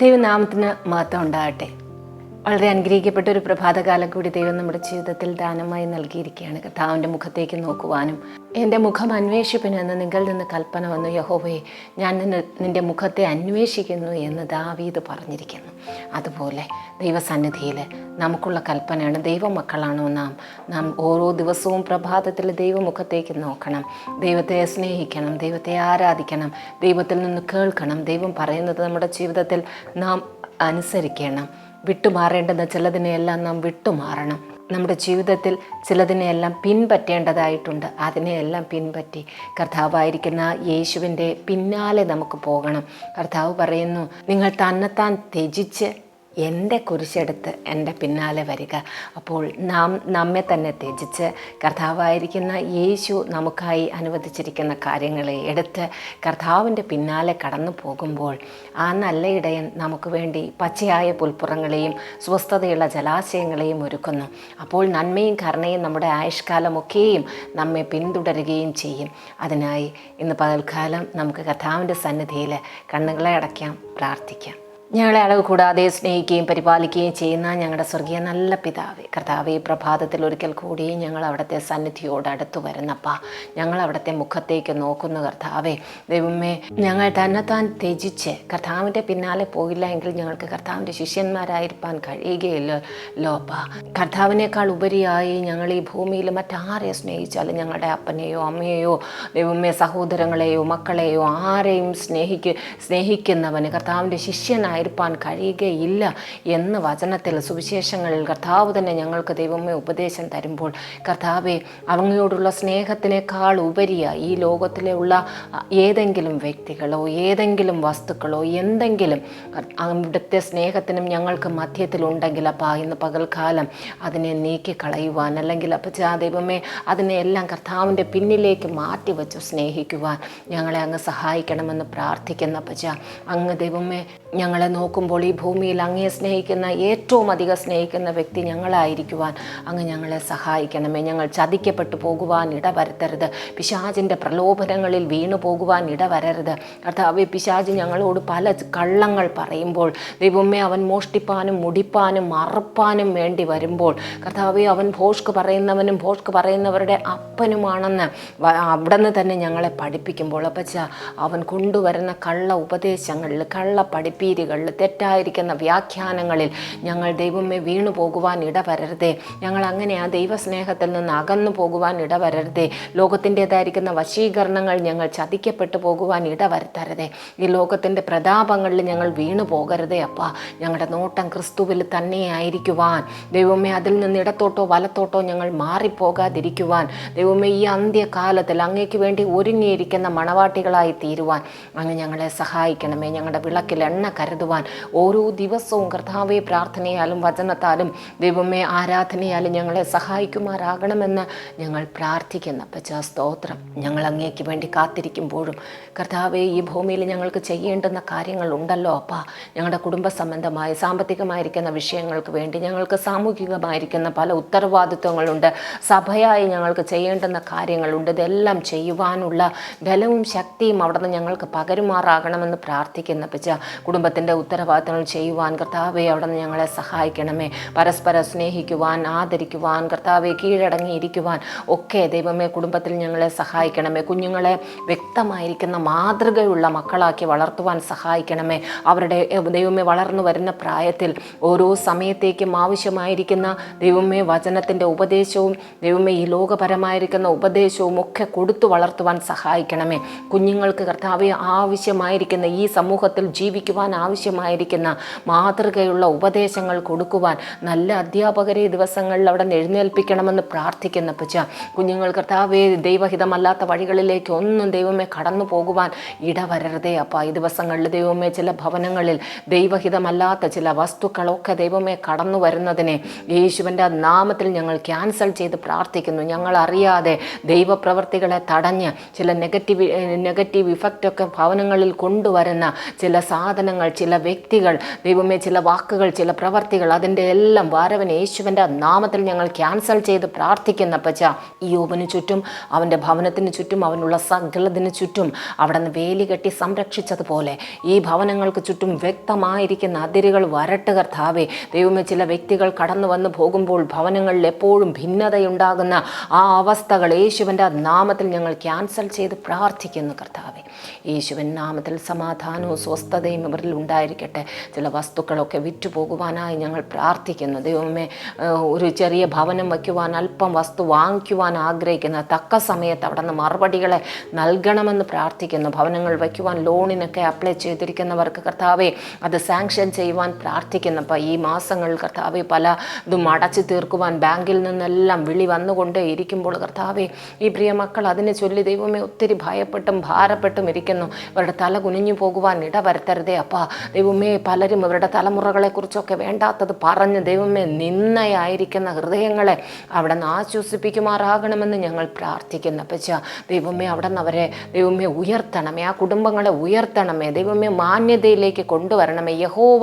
ദൈവനാമത്തിന് മഹത്വം ഉണ്ടാകട്ടെ. വളരെ അനുഗ്രഹിക്കപ്പെട്ട ഒരു പ്രഭാതകാലം കൂടി ദൈവം നമ്മുടെ ജീവിതത്തിൽ ദാനമായി നൽകിയിരിക്കുകയാണ്. കർത്താവിന്റെ മുഖത്തേക്ക് നോക്കുവാനും എന്റെ മുഖം അന്വേഷിപ്പിന് എന്ന് നിങ്ങളിൽ നിന്ന് കൽപ്പന വന്നു. യഹോവയെ ഞാൻ നിന്നെ നിന്റെ മുഖത്തെ അന്വേഷിക്കുന്നു എന്ന് ദാവീദ് പറഞ്ഞിരിക്കുന്നു. അതുപോലെ ദൈവസന്നിധിയിൽ നമുക്കുള്ള കൽപ്പനയാണ് ദൈവമക്കളാണോ നാം? നാം ഓരോ ദിവസവും പ്രഭാതത്തിൽ ദൈവമുഖത്തേക്ക് നോക്കണം. ദൈവത്തെ സ്നേഹിക്കണം ദൈവത്തെ ആരാധിക്കണം ദൈവത്തിൽ നിന്ന് കേൾക്കണം. ദൈവം പറയുന്നത് നമ്മുടെ ജീവിതത്തിൽ നാം അനുസരിക്കണം. വിട്ടുമാറേണ്ടുന്ന ചിലതിനെയെല്ലാം നാം വിട്ടുമാറണം. നമ്മുടെ ജീവിതത്തിൽ ചിലതിനെയെല്ലാം പിൻപറ്റേണ്ടതായിട്ടുണ്ട്. അതിനെയെല്ലാം പിൻപറ്റി കർത്താവായിരിക്കുന്ന യേശുവിന്റെ പിന്നാലെ നമുക്ക് പോകണം. കർത്താവ് പറയുന്നു നിങ്ങൾ തന്നെത്താൻ ത്യജിച്ച് എന്റെ കുരിശെടുത്ത് എന്റെ പിന്നാലെ വരിക. അപ്പോൾ നാം നമ്മെ തന്നെ ത്യജിച്ച് കർത്താവായിരിക്കുന്ന യേശു നമുക്കായി അനുവദിച്ചിരിക്കുന്ന കാര്യങ്ങളെ എടുത്ത് കർത്താവിന്റെ പിന്നാലെ കടന്നു പോകുമ്പോൾ ആ നല്ല ഇടയൻ നമുക്ക് വേണ്ടി പച്ചയായ പുൽപ്പുറങ്ങളെയും സ്വസ്ഥതയുള്ള ജലാശയങ്ങളെയും ഒരുക്കുന്നു. അപ്പോൾ നന്മയും കരുണയും നമ്മുടെ ആയുഷ്കാലമൊക്കെയും നമ്മെ പിന്തുടരുകയും ചെയ്യും. അതിനായി ഇന്ന് പകൽക്കാലം നമുക്ക് കർത്താവിന്റെ സന്നിധിയിൽ കണ്ണുകളെ അടയ്ക്കാം പ്രാർത്ഥിക്കാം. ഞങ്ങളെ അളവ് കൂടാതെ സ്നേഹിക്കുകയും പരിപാലിക്കുകയും ചെയ്യുന്ന ഞങ്ങളുടെ സ്വർഗീയ നല്ല പിതാവേ കർത്താവെ പ്രഭാതത്തിൽ ഒരിക്കൽ കൂടി ഞങ്ങൾ അവിടുത്തെ സന്നിധിയോട് അടുത്തു വരുന്നപ്പ. ഞങ്ങൾ അവിടുത്തെ മുഖത്തേക്ക് നോക്കുന്നു കർത്താവേ. ദൈവമേ ഞങ്ങൾ തന്നെത്താൻ ത്യജിച്ച് കർത്താവിന്റെ പിന്നാലെ പോയില്ല എങ്കിൽ ഞങ്ങൾക്ക് കർത്താവിന്റെ ശിഷ്യന്മാരായിരിക്കാൻ കഴിയുകയില്ലല്ലോ അപ്പാ. കർത്താവിനേക്കാൾ ഉപരിയായി ഞങ്ങൾ ഈ ഭൂമിയിൽ മറ്റാരെ സ്നേഹിച്ചാലും ഞങ്ങളുടെ അപ്പനെയോ അമ്മയെയോ ദൈവമേ സഹോദരങ്ങളെയോ മക്കളെയോ ആരെയും സ്നേഹിക്ക് സ്നേഹിക്കുന്നവന് കർത്താവിന്റെ ശിഷ്യനായിരിക്കാൻ കഴിയുകയില്ല എന്ന് വചനത്തിൽ സുവിശേഷങ്ങളിൽ കർത്താവ് തന്നെ ഞങ്ങൾക്ക് ദൈവമേ ഉപദേശം തരുമ്പോൾ കർത്താവെ അങ്ങയോടുള്ള സ്നേഹത്തിനേക്കാൾ ഉപരിയ ഈ ലോകത്തിലെ ഉള്ള ഏതെങ്കിലും വ്യക്തികളോ ഏതെങ്കിലും വസ്തുക്കളോ എന്തെങ്കിലും അവിടുത്തെ സ്നേഹത്തിനും ഞങ്ങൾക്ക് മധ്യത്തിൽ ഉണ്ടെങ്കിൽ അപ്പം ഇന്ന് പകൽക്കാലം അതിനെ നീക്കിക്കളയുവാൻ അല്ലെങ്കിൽ അപ്പച്ചാ ദൈവമേ അതിനെ എല്ലാം കർത്താവിന്റെ പിന്നിലേക്ക് മാറ്റിവെച്ചു സ്നേഹിക്കുവാൻ ഞങ്ങളെ അങ്ങ് സഹായിക്കണമെന്ന് പ്രാർത്ഥിക്കുന്ന അപ്പച്ച അങ്ങ് ദൈവമേ ഞങ്ങളെ നോക്കുമ്പോൾ ഈ ഭൂമിയിൽ അങ്ങയെ സ്നേഹിക്കുന്ന ഏറ്റവും അധികം സ്നേഹിക്കുന്ന വ്യക്തി ഞങ്ങളായിരിക്കുവാൻ അങ്ങ് ഞങ്ങളെ സഹായിക്കണമേ. ഞങ്ങൾ ചതിക്കപ്പെട്ടു പോകുവാൻ ഇടവരുത്തരുത്. പിശാചിന്റെ പ്രലോഭനങ്ങളിൽ വീണു പോകുവാൻ ഇടവരരുത്. കർത്താവ് പിശാജ് ഞങ്ങളോട് പല കള്ളങ്ങൾ പറയുമ്പോൾ ദൈവമേ അവൻ മോഷ്ടിപ്പാനും മുടിപ്പാനും മറപ്പാനും വേണ്ടി വരുമ്പോൾ കർത്താവ് അവൻ ഭോഷ്ക്ക് പറയുന്നവനും ഭോഷ്ക്ക് പറയുന്നവരുടെ അപ്പനുമാണെന്ന് അവിടെ അവിടുന്ന് തന്നെ ഞങ്ങളെ പഠിപ്പിക്കുമ്പോൾ അപ്പച്ച അവൻ കൊണ്ടുവരുന്ന കള്ള ഉപദേശങ്ങളിൽ കള്ള തെറ്റായിരിക്കുന്ന വ്യാഖ്യാനങ്ങളിൽ ഞങ്ങൾ ദൈവമേ വീണു പോകുവാൻ ഇടവരരുതേ. ഞങ്ങൾ അങ്ങനെ ആ ദൈവസ്നേഹത്തിൽ നിന്ന് അകന്നു പോകുവാൻ ഇടവരരുതേ. ലോകത്തിന്റെതായിരിക്കുന്ന വശീകരണങ്ങൾ ഞങ്ങൾ ചതിക്കപ്പെട്ടു പോകുവാൻ ഇടവരുത്തരുതേ. ഈ ലോകത്തിന്റെ പ്രതാപങ്ങളിൽ ഞങ്ങൾ വീണു പോകരുതേ അപ്പ. ഞങ്ങളുടെ നോട്ടം ക്രിസ്തുവിൽ തന്നെയായിരിക്കുവാൻ. ദൈവമേ അതിൽ നിന്ന് ഇടത്തോട്ടോ വലത്തോട്ടോ ഞങ്ങൾ മാറിപ്പോകാതിരിക്കുവാൻ. ദൈവമേ ഈ അന്ത്യകാലത്തിൽ അങ്ങേക്ക് വേണ്ടി ഒരുങ്ങിയിരിക്കുന്ന മണവാട്ടികളായി തീരുവാൻ. അങ്ങ് ഞങ്ങളെ സഹായിക്കണമേ. ഞങ്ങളുടെ വിളക്കിൽ എണ്ണ കരുതുവാൻ ഓരോ ദിവസവും കർത്താവെ പ്രാർത്ഥനയാലും വചനത്താലും ദൈവമേ ആരാധനയാലും ഞങ്ങളെ സഹായിക്കുമാറാകണമെന്ന് ഞങ്ങൾ പ്രാർത്ഥിക്കുന്ന. പച്ച സ്തോത്രം. ഞങ്ങൾ അങ്ങേക്ക് വേണ്ടി കാത്തിരിക്കുമ്പോഴും കർത്താവെ ഈ ഭൂമിയിൽ ഞങ്ങൾക്ക് ചെയ്യേണ്ടുന്ന കാര്യങ്ങൾ ഉണ്ടല്ലോ അപ്പാ. ഞങ്ങളുടെ കുടുംബ സംബന്ധമായ സാമ്പത്തികമായിരിക്കുന്ന വിഷയങ്ങൾക്ക് വേണ്ടി ഞങ്ങൾക്ക് സാമൂഹികമായിരിക്കുന്ന പല ഉത്തരവാദിത്വങ്ങളുണ്ട്. സഭയായി ഞങ്ങൾക്ക് ചെയ്യേണ്ടുന്ന കാര്യങ്ങളുണ്ട്. ഇതെല്ലാം ചെയ്യുവാനുള്ള ബലവും ശക്തിയും അവിടുന്ന് ഞങ്ങൾക്ക് പകരുമാറാകണമെന്ന് പ്രാർത്ഥിക്കുന്ന. പച്ച കുടുംബത്തിന്റെ ഉത്തരവാദിത്തങ്ങൾ ചെയ്യുവാൻ കർത്താവെ അവിടെ നിന്ന് ഞങ്ങളെ സഹായിക്കണമേ. പരസ്പരം സ്നേഹിക്കുവാൻ ആദരിക്കുവാൻ കർത്താവെ കീഴടങ്ങിയിരിക്കുവാൻ ഒക്കെ ദൈവമേ കുടുംബത്തിൽ ഞങ്ങളെ സഹായിക്കണമേ. കുഞ്ഞുങ്ങളെ വ്യക്തമായിരിക്കുന്ന മാതൃകയുള്ള മക്കളാക്കി വളർത്തുവാൻ സഹായിക്കണമേ. അവരുടെ ദൈവമേ വളർന്നു വരുന്ന പ്രായത്തിൽ ഓരോ സമയത്തേക്കും ആവശ്യമായിരിക്കുന്ന ദൈവമേ വചനത്തിന്റെ ഉപദേശവും ദൈവമേ ഈ ലോകപരമായിരിക്കുന്ന ഉപദേശവും ഒക്കെ കൊടുത്തു വളർത്തുവാൻ സഹായിക്കണമേ. കുഞ്ഞുങ്ങൾക്ക് കർത്താവെ ആവശ്യമായിരിക്കുന്ന ഈ സമൂഹത്തിൽ ജീവിക്കുവാൻ ആവശ്യമായിരിക്കുന്ന മാതൃകയുള്ള ഉപദേശങ്ങൾ കൊടുക്കുവാൻ നല്ല അധ്യാപകരെ ദിവസങ്ങളിൽ അവിടെ എഴുന്നേൽപ്പിക്കണമെന്ന് പ്രാർത്ഥിക്കുന്ന പച്ച കുഞ്ഞുങ്ങൾ കർത്താവേ ദൈവഹിതമല്ലാത്ത വഴികളിലേക്ക് ഒന്നും ദൈവമേ കടന്നു പോകുവാൻ ഇടവരരുതേ അപ്പ. ഈ ദിവസങ്ങളിൽ ദൈവമേ ചില ഭവനങ്ങളിൽ ദൈവഹിതമല്ലാത്ത ചില വസ്തുക്കളൊക്കെ ദൈവമേ കടന്നു വരുന്നതിനെ യേശുവിന്റെ നാമത്തിൽ ഞങ്ങൾ ക്യാൻസൽ ചെയ്ത് പ്രാർത്ഥിക്കുന്നു. ഞങ്ങൾ അറിയാതെ ദൈവപ്രവർത്തികളെ തടഞ്ഞ് ചില നെഗറ്റീവ് നെഗറ്റീവ് ഇഫക്റ്റൊക്കെ ഭവനങ്ങളിൽ കൊണ്ടുവരുന്ന ചില സാധനങ്ങൾ ചില ചില വ്യക്തികൾ ദൈവമേ ചില വാക്കുകൾ ചില പ്രവർത്തികൾ അതിന്റെ എല്ലാം വാരവൻ യേശുവിന്റെ നാമത്തിൽ ഞങ്ങൾ ക്യാൻസൽ ചെയ്ത് പ്രാർത്ഥിക്കുന്ന പച്ച ഈ യോബിന് ചുറ്റും അവന്റെ ഭവനത്തിന് ചുറ്റും അവനുള്ള സകലതിന് ചുറ്റും അവിടെ നിന്ന് വേലി കെട്ടി സംരക്ഷിച്ചതുപോലെ ഈ ഭവനങ്ങൾക്ക് ചുറ്റും വ്യക്തമായിരിക്കുന്ന അതിരുകൾ വരട്ട് കർത്താവേ. ദൈവമേ ചില വ്യക്തികൾ കടന്നു വന്ന് പോകുമ്പോൾ ഭവനങ്ങളിൽ എപ്പോഴും ഭിന്നതയുണ്ടാകുന്ന ആ അവസ്ഥകൾ യേശുവിന്റെ നാമത്തിൽ ഞങ്ങൾ ക്യാൻസൽ ചെയ്ത് പ്രാർത്ഥിക്കുന്നു കർത്താവെ. യേശുവിൻ നാമത്തിൽ സമാധാനവും സ്വസ്ഥതയും ഇവരിൽ ഉണ്ടായിരിക്കട്ടെ. ചില വസ്തുക്കളൊക്കെ വിറ്റുപോകുവാനായി ഞങ്ങൾ പ്രാർത്ഥിക്കുന്നു. ദൈവമേ ഒരു ചെറിയ ഭവനം വയ്ക്കുവാൻ അല്പം വസ്തു വാങ്ങിക്കുവാൻ ആഗ്രഹിക്കുന്ന തക്ക സമയത്ത് അവിടെ നിന്ന് മറുപടികളെ നൽകണമെന്ന് പ്രാർത്ഥിക്കുന്നു. ഭവനങ്ങൾ വയ്ക്കുവാൻ ലോണിനൊക്കെ അപ്ലൈ ചെയ്തിരിക്കുന്നവർക്ക് കർത്താവെ അത് സാങ്ഷൻ ചെയ്യുവാൻ പ്രാർത്ഥിക്കുന്നു. അപ്പോൾ ഈ മാസങ്ങളിൽ കർത്താവെ പല ഇതും അടച്ചു തീർക്കുവാൻ ബാങ്കിൽ നിന്നെല്ലാം വിളി വന്നുകൊണ്ടേ ഇരിക്കുമ്പോൾ കർത്താവെ ഈ പ്രിയ മക്കൾ അതിനെ ചൊല്ലി ദൈവമേ ഒത്തിരി ഭയപ്പെട്ടും ഭാരപ്പെട്ടും ഇരിക്കുന്നു. ഇവരുടെ തല കുനിഞ്ഞു പോകുവാൻ ഇടവരുത്തരുതേ അപ്പാ. ദൈവമേ പലരും ഇവരുടെ തലമുറകളെക്കുറിച്ചൊക്കെ വേണ്ടാത്തത് പറഞ്ഞ് ദൈവമേ നിന്നയായിരിക്കുന്ന ഹൃദയങ്ങളെ അവിടെ നിന്ന് ആശ്വസിപ്പിക്കുമാറാകണമെന്ന് ഞങ്ങൾ പ്രാർത്ഥിക്കുന്നു. പച്ച ദൈവമേ അവിടെ നിന്ന് അവരെ ദൈവമേ ഉയർത്തണമേ ആ കുടുംബങ്ങളെ ഉയർത്തണമേ ദൈവമേ മാന്യതയിലേക്ക് കൊണ്ടുവരണമേ യഹോവ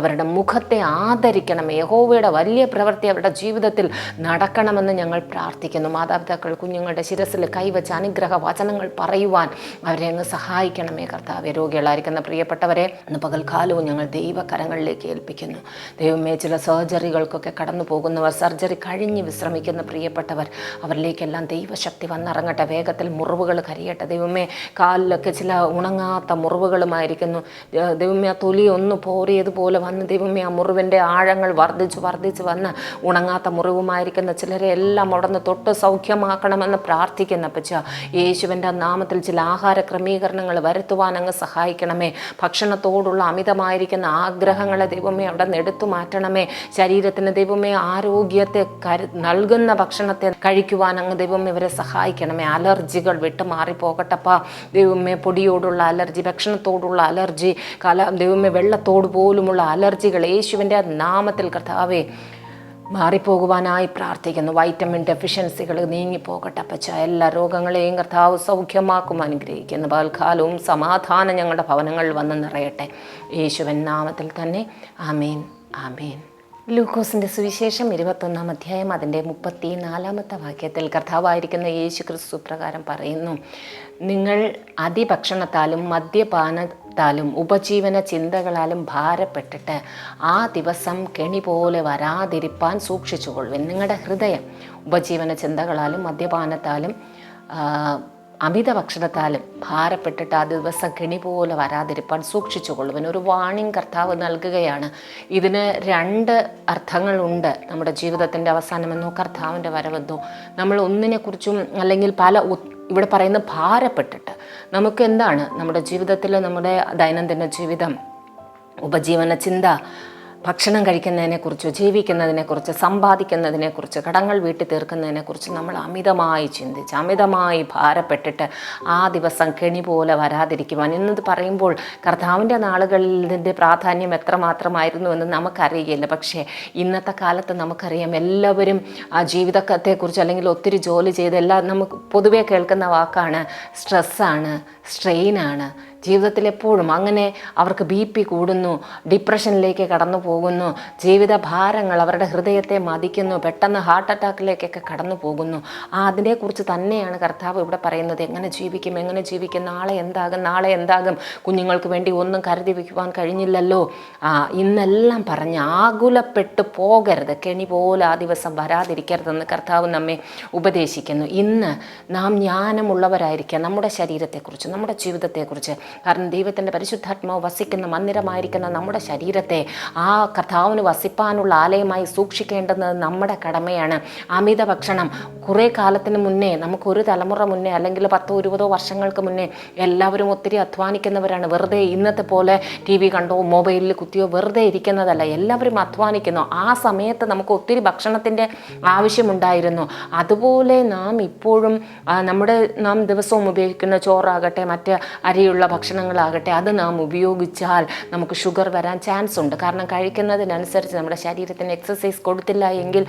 അവരുടെ മുഖത്തെ ആദരിക്കണമേ യഹോവയുടെ വലിയ പ്രവൃത്തി അവരുടെ ജീവിതത്തിൽ നടക്കണമെന്ന് ഞങ്ങൾ പ്രാർത്ഥിക്കുന്നു. മാതാപിതാക്കൾ കുഞ്ഞുങ്ങളുടെ ശിരസിൽ കൈവച്ച അനുഗ്രഹ വചനങ്ങൾ പറയുവാൻ അവരെ അങ്ങ് സഹായിക്കണമേ കർത്താവ് രോഗികളായിരിക്കുന്ന പ്രിയപ്പെട്ടവരെ ഇന്ന് പകൽക്കാലവും ഞങ്ങൾ ദൈവകരങ്ങളിലേക്ക് ഏൽപ്പിക്കുന്നു. ദൈവമേ ചില സർജറികൾക്കൊക്കെ കടന്നു പോകുന്നവർ സർജറി കഴിഞ്ഞ് വിശ്രമിക്കുന്ന പ്രിയപ്പെട്ടവർ അവരിലേക്കെല്ലാം ദൈവശക്തി വന്നിറങ്ങട്ടെ. വേഗത്തിൽ മുറിവുകൾ കരിയട്ടെ. ദൈവമേ കാലിലൊക്കെ ചില ഉണങ്ങാത്ത മുറിവുകളുമായിരിക്കുന്നു. ദൈവമേ ആ തൊലി ഒന്ന് പോറിയതുപോലെ വന്ന് ദൈവമേ ആ മുറിവിന്റെ ആഴങ്ങൾ വർദ്ധിച്ച് വർദ്ധിച്ച് വന്ന് ഉണങ്ങാത്ത മുറിവുമായിരിക്കുന്ന ചിലരെ എല്ലാം ഉടന്ന് തൊട്ട് സൗഖ്യമാക്കണമെന്ന് പ്രാർത്ഥിക്കുന്ന പച്ച യേശുവിന്റെ നാമത്തിൽ ചില ആഹാര ക്രമീകരണങ്ങൾ വരുത്തുവാൻ അങ്ങ് സഹായിക്കണമേ. ഭക്ഷണത്തോടുള്ള അമിതമായിരിക്കുന്ന ആഗ്രഹങ്ങളെ ദൈവമേ അവിടെ നിന്ന് എടുത്തു മാറ്റണമേ. ശരീരത്തിന് ദൈവമേ ആരോഗ്യത്തെ കരു നൽകുന്ന ഭക്ഷണത്തെ കഴിക്കുവാൻ അങ്ങ് ദൈവമേ ഇവരെ സഹായിക്കണമേ. അലർജികൾ വിട്ടുമാറി പോകട്ടപ്പാ ദൈവമേ പൊടിയോടുള്ള അലർജി ഭക്ഷണത്തോടുള്ള അലർജി കല ദൈവമേ വെള്ളത്തോട് പോലുമുള്ള അലർജികൾ യേശുവിന്റെ നാമത്തിൽ കർത്താവേ. മാറിപ്പോകുവാനായി പ്രാർത്ഥിക്കുന്നു. വൈറ്റമിൻ ഡെഫിഷ്യൻസികൾ നീങ്ങിപ്പോകട്ടെ പച്ച എല്ലാ രോഗങ്ങളെയും കർത്താവ് സൗഖ്യമാക്കും അനുഗ്രഹിക്കുന്നു. പകൽക്കാലവും സമാധാനം ഞങ്ങളുടെ ഭവനങ്ങളിൽ വന്ന് നിറയട്ടെ. യേശുവൻ നാമത്തിൽ തന്നെ. ആമേൻ. ആമേൻ. ലൂക്കോസിന്റെ സുവിശേഷം ഇരുപത്തൊന്നാം അധ്യായം അതിന്റെ മുപ്പത്തി നാലാമത്തെ വാക്യത്തിൽ കർത്താവായിരിക്കുന്ന യേശു ക്രിസ്തു പ്രകാരം പറയുന്നു നിങ്ങൾ അതിഭക്ഷണത്താലും മദ്യപാനത്താലും ഉപജീവന ചിന്തകളാലും ഭാരപ്പെട്ടിട്ട് ആ ദിവസം കെണി പോലെ വരാതിരിപ്പാൻ സൂക്ഷിച്ചുകൊള്ളുവിൻ. നിങ്ങളുടെ ഹൃദയം ഉപജീവന ചിന്തകളാലും മദ്യപാനത്താലും അമിത ഭക്ഷണത്താലും ഭാരപ്പെട്ടിട്ട് ആ ദിവസം കെണി പോലെ വരാതിരിപ്പാൻ സൂക്ഷിച്ചു കൊള്ളുവൻ ഒരു വാണിംഗ് കർത്താവ് നൽകുകയാണ്. ഇതിന് രണ്ട് അർത്ഥങ്ങളുണ്ട് നമ്മുടെ ജീവിതത്തിന്റെ അവസാനമെന്നോ കർത്താവിന്റെ വരവെന്നോ. നമ്മൾ ഒന്നിനെക്കുറിച്ചും അല്ലെങ്കിൽ പല ഇവിടെ പറയുന്ന ഭാരപ്പെട്ടിട്ട് നമുക്ക് എന്താണ് നമ്മുടെ ജീവിതത്തിൽ നമ്മുടെ ദൈനംദിന ജീവിതം ഉപജീവന ചിന്ത ഭക്ഷണം കഴിക്കുന്നതിനെക്കുറിച്ച് ജീവിക്കുന്നതിനെക്കുറിച്ച് സമ്പാദിക്കുന്നതിനെക്കുറിച്ച് കടങ്ങൾ വീട്ടിൽ തീർക്കുന്നതിനെക്കുറിച്ച് നമ്മൾ അമിതമായി ചിന്തിച്ച് അമിതമായി ഭാരപ്പെട്ടിട്ട് ആ ദിവസം കെണി പോലെ വരാതിരിക്കുവാൻ. എന്നത് പറയുമ്പോൾ കർത്താവിന്റെ നാളുകളിൽ ഇതിന്റെ പ്രാധാന്യം എത്രമാത്രമായിരുന്നു എന്ന് നമുക്കറിയില്ല. പക്ഷേ ഇന്നത്തെ കാലത്ത് നമുക്കറിയാം എല്ലാവരും ആ ജീവിതത്തെക്കുറിച്ച് അല്ലെങ്കിൽ ഒത്തിരി ജോലി ചെയ്ത് എല്ലാം നമുക്ക് പൊതുവേ കേൾക്കുന്ന വാക്കാണ് സ്ട്രെസ്സാണ് സ്ട്രെയിനാണ് ജീവിതത്തിൽ എപ്പോഴും അങ്ങനെ അവർക്ക് ബി പി കൂടുന്നു ഡിപ്രഷനിലേക്ക് കടന്നു പോകുന്നു ജീവിത ഭാരങ്ങൾ അവരുടെ ഹൃദയത്തെ മതിക്കുന്നു പെട്ടെന്ന് ഹാർട്ട് അറ്റാക്കിലേക്കൊക്കെ കടന്നു പോകുന്നു. ആ അതിനെക്കുറിച്ച് തന്നെയാണ് കർത്താവ് ഇവിടെ പറയുന്നത്. എങ്ങനെ ജീവിക്കും എങ്ങനെ ജീവിക്കും നാളെ എന്താകും നാളെ എന്താകും കുഞ്ഞുങ്ങൾക്ക് വേണ്ടി ഒന്നും കരുതി വയ്ക്കുവാൻ കഴിഞ്ഞില്ലല്ലോ. ആ ഇന്നെല്ലാം പറഞ്ഞ് ആകുലപ്പെട്ട് പോകരുത്. കെണി പോലെ ആ ദിവസം വരാതിരിക്കരുതെന്ന് കർത്താവ് നമ്മെ ഉപദേശിക്കുന്നു. ഇന്ന് നാം ജ്ഞാനമുള്ളവരായിരിക്കുക നമ്മുടെ ശരീരത്തെക്കുറിച്ച് നമ്മുടെ ജീവിതത്തെക്കുറിച്ച് കാരണം ദൈവത്തിന്റെ പരിശുദ്ധാത്മാവ് വസിക്കുന്ന മന്ദിരമായിരിക്കുന്ന നമ്മുടെ ശരീരത്തെ ആ കർത്താവിന് വസിപ്പാനുള്ള ആലയമായി സൂക്ഷിക്കേണ്ടത് നമ്മുടെ കടമയാണ്. അമിത ഭക്ഷണം കുറേ കാലത്തിന് മുന്നേ നമുക്കൊരു തലമുറ മുന്നേ അല്ലെങ്കിൽ പത്തോ ഇരുപതോ വർഷങ്ങൾക്ക് മുന്നേ എല്ലാവരും ഒത്തിരി അധ്വാനിക്കുന്നവരാണ്. വെറുതെ ഇന്നത്തെ പോലെ ടി വി കണ്ടോ മൊബൈലിൽ കുത്തിയോ വെറുതെ ഇരിക്കുന്നതല്ല. എല്ലാവരും അധ്വാനിക്കുന്നു. ആ സമയത്ത് നമുക്ക് ഒത്തിരി ഭക്ഷണത്തിന്റെ ആവശ്യമുണ്ടായിരുന്നു. അതുപോലെ നാം ഇപ്പോഴും നമ്മുടെ നാം ദിവസവും ഉപയോഗിക്കുന്ന ചോറാകട്ടെ മറ്റ് അരിയുള്ള ഭക്ഷണങ്ങളാകട്ടെ അത് നാം ഉപയോഗിച്ചാൽ നമുക്ക് ഷുഗർ വരാൻ ചാൻസ് ഉണ്ട്. കാരണം കഴിക്കുന്നതിനനുസരിച്ച് നമ്മുടെ ശരീരത്തിന് എക്സസൈസ് കൊടുത്തില്ല എങ്കിൽ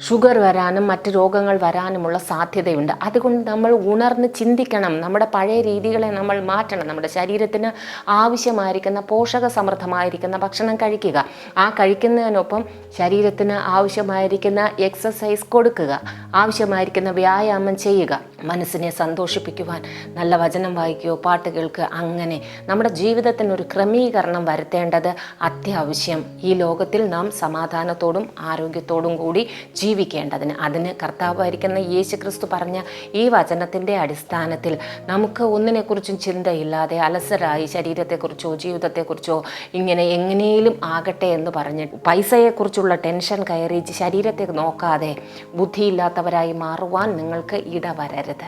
ഷുഗർ വരാനും മറ്റ് രോഗങ്ങൾ വരാനുമുള്ള സാധ്യതയുണ്ട്. അതുകൊണ്ട് നമ്മൾ ഉണർന്ന് ചിന്തിക്കണം. നമ്മുടെ പഴയ രീതികളെ നമ്മൾ മാറ്റണം. നമ്മുടെ ശരീരത്തിന് ആവശ്യമായിരിക്കുന്ന പോഷക സമൃദ്ധമായിരിക്കുന്ന ഭക്ഷണം കഴിക്കുക. ആ കഴിക്കുന്നതിനൊപ്പം ശരീരത്തിന് ആവശ്യമായിരിക്കുന്ന എക്സസൈസ് കൊടുക്കുക. ആവശ്യമായിരിക്കുന്ന വ്യായാമം ചെയ്യുക. മനസ്സിനെ സന്തോഷിപ്പിക്കുവാൻ നല്ല വചനം വായിക്കുകയോ പാട്ട് കേൾക്കുക അങ്ങനെ നമ്മുടെ ജീവിതത്തിനൊരു ക്രമീകരണം വരുത്തേണ്ടത് അത്യാവശ്യം. ഈ ലോകത്തിൽ നാം സമാധാനത്തോടും ആരോഗ്യത്തോടും കൂടി ജീവിക്കേണ്ടതിന് അതിന് കർത്താവായിരിക്കുന്ന യേശു ക്രിസ്തു പറഞ്ഞ ഈ വചനത്തിന്റെ അടിസ്ഥാനത്തിൽ നമുക്ക് ഒന്നിനെക്കുറിച്ചും ചിന്തയില്ലാതെ അലസരായി ശരീരത്തെക്കുറിച്ചോ ജീവിതത്തെക്കുറിച്ചോ ഇങ്ങനെ എങ്ങനെയും ആകട്ടെ എന്ന് പറഞ്ഞ് പൈസയെക്കുറിച്ചുള്ള ടെൻഷൻ കയറി ശരീരത്തെ നോക്കാതെ ബുദ്ധിയില്ലാത്തവരായി മാറുവാൻ നിങ്ങൾക്ക് ഇടവരരുത്.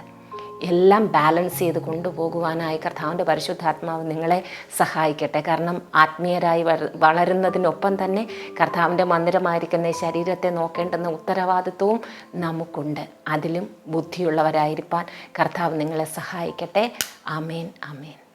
എല്ലാം ബാലൻസ് ചെയ്ത് കൊണ്ടുപോകുവാനായി കർത്താവിന്റെ പരിശുദ്ധാത്മാവ് നിങ്ങളെ സഹായിക്കട്ടെ. കാരണം ആത്മീയരായി വളരുന്നതിനൊപ്പം തന്നെ കർത്താവിന്റെ മന്ദിരമായിരിക്കുന്ന ശരീരത്തെ നോക്കേണ്ടുന്ന ഉത്തരവാദിത്വവും നമുക്കുണ്ട്. അതിലും ബുദ്ധിയുള്ളവരായിരിക്കാൻ കർത്താവ് നിങ്ങളെ സഹായിക്കട്ടെ. അമേൻ ആമേൻ.